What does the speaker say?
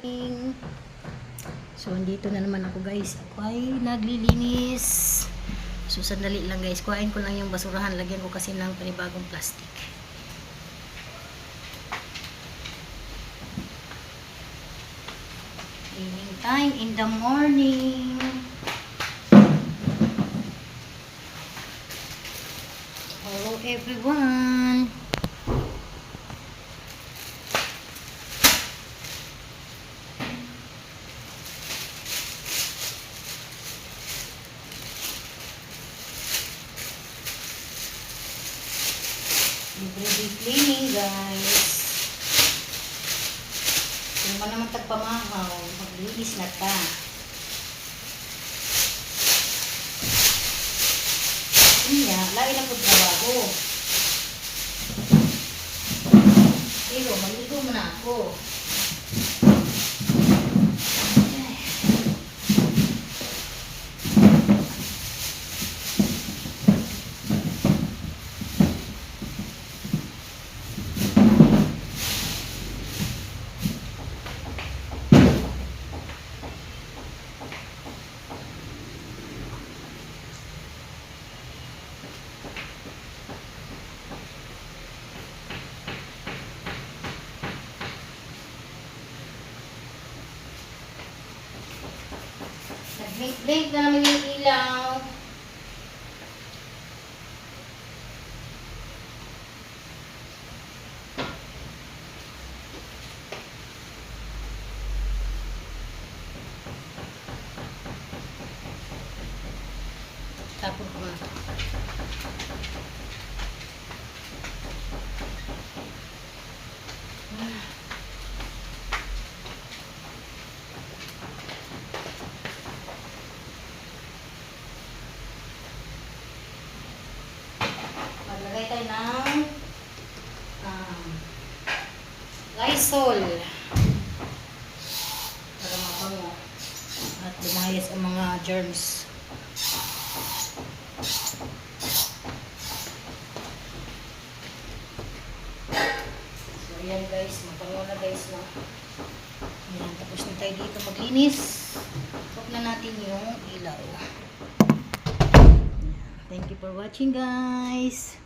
So, andito na naman ako guys. Ako ay naglilinis. So, sandali lang guys. Kuhain ko lang yung basurahan. Lagyan ko kasi ng panibagong plastic. Cleaning time in the morning. Hello everyone. Deep cleaning, guys. Kung man naman tagpamahaw, maglinis na ta. Kanya, lagi na po trabaho. Pero, maligo mo na ako. Nag-blink-blink na naman yung ilaw. Tapon ko nga. Tayo ng um, Lysol para mabango at lumayas ang mga germs. So, ayan guys, mabango na guys na. Ayan, tapos na tayo dito maglinis. Stop na natin yung ilaw. Thank you for watching guys.